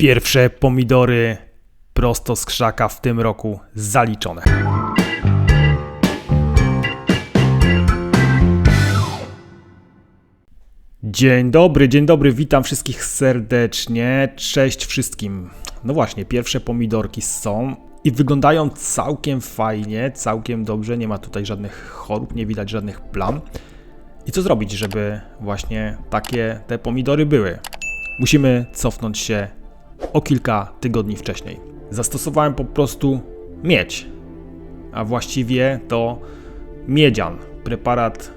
Pierwsze pomidory prosto z krzaka w tym roku zaliczone. Dzień dobry, dzień dobry, witam wszystkich serdecznie. Cześć wszystkim. No właśnie, pierwsze pomidorki są i wyglądają całkiem fajnie, całkiem dobrze. Nie ma tutaj żadnych chorób, nie widać żadnych plam. I co zrobić, żeby właśnie takie te pomidory były? Musimy cofnąć się o kilka tygodni wcześniej. Zastosowałem po prostu miedź, a właściwie to miedzian, preparat,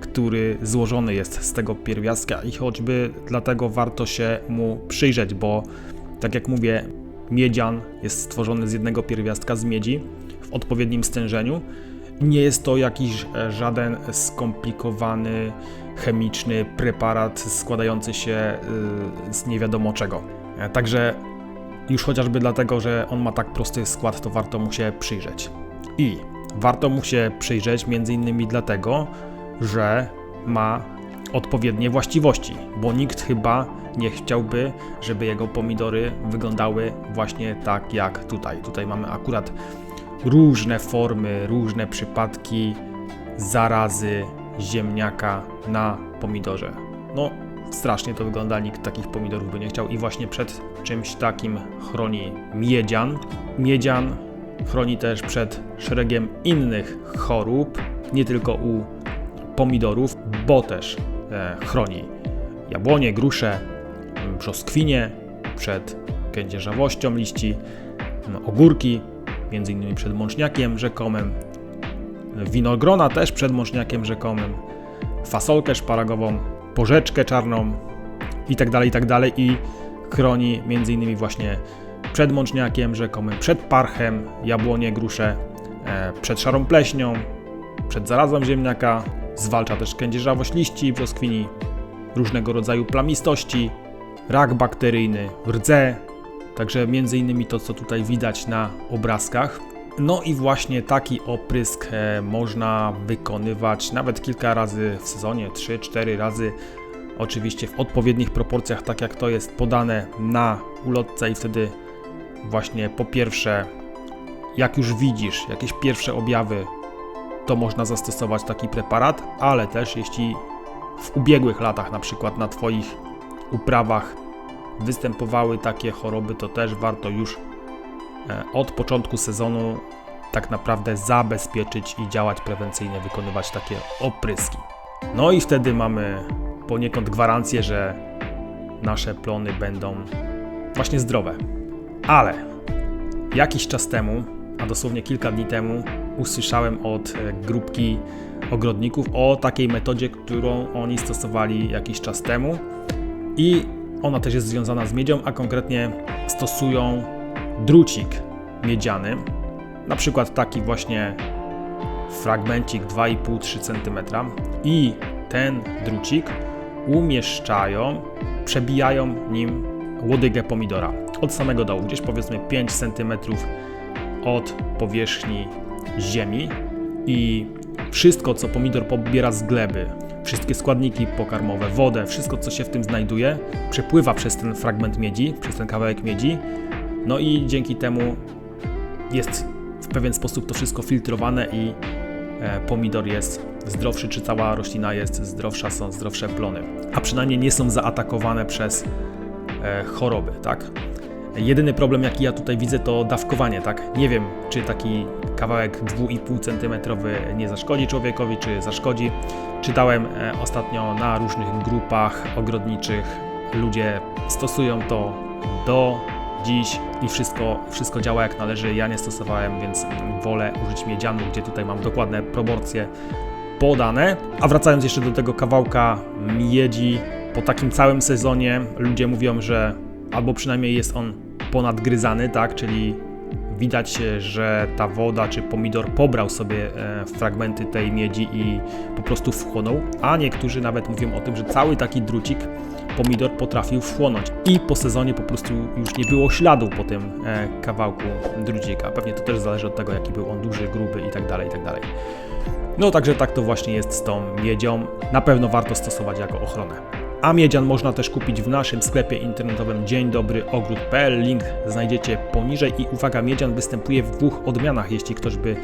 który złożony jest z tego pierwiastka i choćby dlatego warto się mu przyjrzeć, bo tak jak mówię, miedzian jest stworzony z jednego pierwiastka z miedzi w odpowiednim stężeniu. Nie jest to jakiś e, żaden skomplikowany chemiczny preparat składający się y, z nie wiadomo czego. E, Także już chociażby dlatego, że on ma tak prosty skład, to warto mu się przyjrzeć. I warto mu się przyjrzeć między innymi dlatego, że ma odpowiednie właściwości, bo nikt chyba nie chciałby, żeby jego pomidory wyglądały właśnie tak jak tutaj. Tutaj mamy akurat różne formy, różne przypadki zarazy ziemniaka na pomidorze. No, strasznie to wygląda, nikt takich pomidorów by nie chciał i właśnie przed czymś takim chroni miedzian. Miedzian chroni też przed szeregiem innych chorób, nie tylko u pomidorów, bo też e, chroni jabłonie, grusze, brzoskwinie przed kędzierzawością liści, m, ogórki, innymi przed mączniakiem rzekomym, winogrona też przed mączniakiem rzekomym, fasolkę szparagową, porzeczkę czarną i tak dalej, i tak i chroni innymi właśnie przed mączniakiem rzekomym, przed parchem, jabłonie, grusze, e, przed szarą pleśnią, przed zarazą ziemniaka, zwalcza też kędzierzawość liści, brzoskwini, różnego rodzaju plamistości, rak bakteryjny, rdze, także między innymi to, co tutaj widać na obrazkach. No i właśnie taki oprysk e, można wykonywać nawet kilka razy w sezonie, 3-4 razy. Oczywiście w odpowiednich proporcjach, tak jak to jest podane na ulotce i wtedy właśnie po pierwsze, jak już widzisz jakieś pierwsze objawy, to można zastosować taki preparat, ale też jeśli w ubiegłych latach, na przykład na Twoich uprawach, występowały takie choroby, to też warto już e, od początku sezonu tak naprawdę zabezpieczyć i działać prewencyjnie, wykonywać takie opryski. No i wtedy mamy poniekąd gwarancję, że nasze plony będą właśnie zdrowe. Ale jakiś czas temu, a dosłownie kilka dni temu, usłyszałem od e, grupki ogrodników o takiej metodzie, którą oni stosowali jakiś czas temu i ona też jest związana z miedzią, a konkretnie stosują drucik miedziany, na przykład taki właśnie fragmencik 2,5-3 cm i ten drucik umieszczają, przebijają nim łodygę pomidora. Od samego dołu, gdzieś powiedzmy 5 cm od powierzchni ziemi. I wszystko, co pomidor pobiera z gleby, wszystkie składniki pokarmowe, wodę, wszystko, co się w tym znajduje, przepływa przez ten fragment miedzi, przez ten kawałek miedzi, no i dzięki temu jest w pewien sposób to wszystko filtrowane i e, pomidor jest zdrowszy, czy cała roślina jest zdrowsza, są zdrowsze plony, a przynajmniej nie są zaatakowane przez e, choroby, tak? Jedyny problem, jaki ja tutaj widzę, to dawkowanie, tak? Nie wiem, czy taki kawałek 2,5 cm nie zaszkodzi człowiekowi, czy zaszkodzi. Czytałem e, ostatnio na różnych grupach ogrodniczych, ludzie stosują to do dziś i wszystko, wszystko działa jak należy. Ja nie stosowałem, więc wolę użyć miedzianu, gdzie tutaj mam dokładne proporcje podane. A wracając jeszcze do tego kawałka miedzi, po takim całym sezonie ludzie mówią, że albo przynajmniej jest on ponadgryzany, tak, czyli widać, że ta woda czy pomidor pobrał sobie e, fragmenty tej miedzi i po prostu wchłonął, a niektórzy nawet mówią o tym, że cały taki drucik pomidor potrafił wchłonąć i po sezonie po prostu już nie było śladu po tym e, kawałku drucika. Pewnie to też zależy od tego, jaki był on duży, gruby i tak dalej, i tak. No także tak to właśnie jest z tą miedzią. Na pewno warto stosować jako ochronę. A miedzian można też kupić w naszym sklepie internetowym dzień dobry. Link znajdziecie poniżej i uwaga, miedzian występuje w dwóch odmianach. Jeśli ktoś by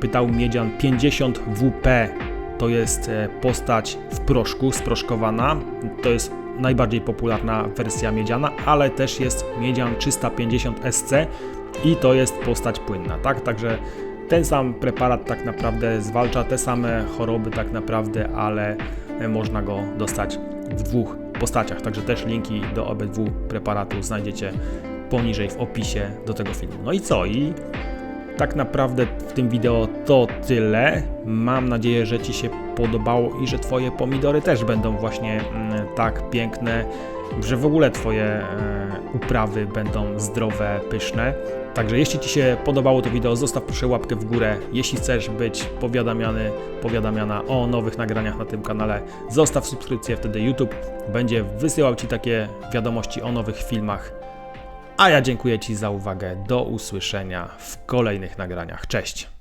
pytał, miedzian 50 WP to jest e, postać w proszku, sproszkowana. To jest najbardziej popularna wersja miedziana, ale też jest miedzian 350 SC i to jest postać płynna, tak? Także ten sam preparat tak naprawdę zwalcza te same choroby tak naprawdę, ale e, można go dostać dwóch postaciach. Także też linki do obydwu preparatów znajdziecie poniżej w opisie do tego filmu. No i co? I tak naprawdę w tym wideo to tyle. Mam nadzieję, że Ci się podobało i że Twoje pomidory też będą właśnie mm, tak piękne, że w ogóle Twoje e, uprawy będą zdrowe, pyszne. Także jeśli Ci się podobało to wideo, zostaw proszę łapkę w górę. Jeśli chcesz być powiadamiany, powiadamiana o nowych nagraniach na tym kanale, zostaw subskrypcję, wtedy YouTube będzie wysyłał Ci takie wiadomości o nowych filmach. A ja dziękuję Ci za uwagę. Do usłyszenia w kolejnych nagraniach. Cześć!